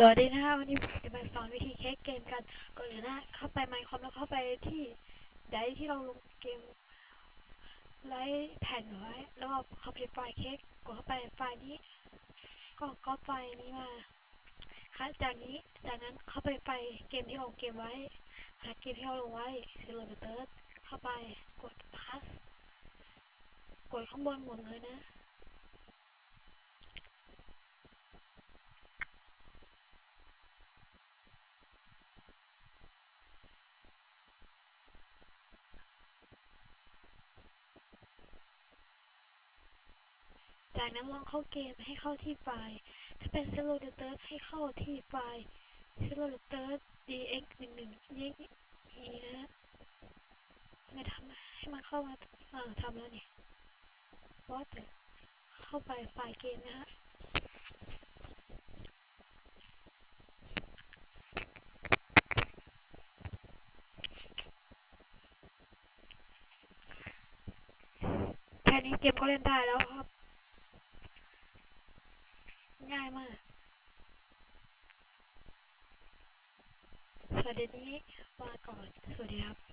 สวัสดีนะคะวันนี้ผมจะมาสอนวิธีเช็คเกมกันก่อนอื่นนะเข้าไปไมค์คอมแล้วเข้าไปที่ไดที่เราลงเกมไลท์แผ่นไว้แล้วก็เข้าไปไฟล์เช็คกดเข้าไปไฟล์นี้ ก็ก็ไฟล์นี้มาค่ะจากนี้จากนั้นเข้าไปไฟล์เกมที่เราเกมไว้หาเกมที่เราลงไว้เซลล์เติร์ดเข้าไปกดพัสกดข้างบนหมดเลยนะ จากนั้นลองเข้าเกมให้เข้าที่ไฟล์ ถ้าเป็น z e r o d e t e r ให้เข้าที่ไฟล์ z e r o d e t e r dx 1 1 exe นะฮะไม่ทำให้มันเข้ามาเออทำแล้วเนี่ยว่าแต่เข้าไปไฟล์เกมนะฮะแค่นี้เกมก็เล่นได้แล้วครับ ง่ายมากสวัสดีนี้มาก่อน สวัสดีครับ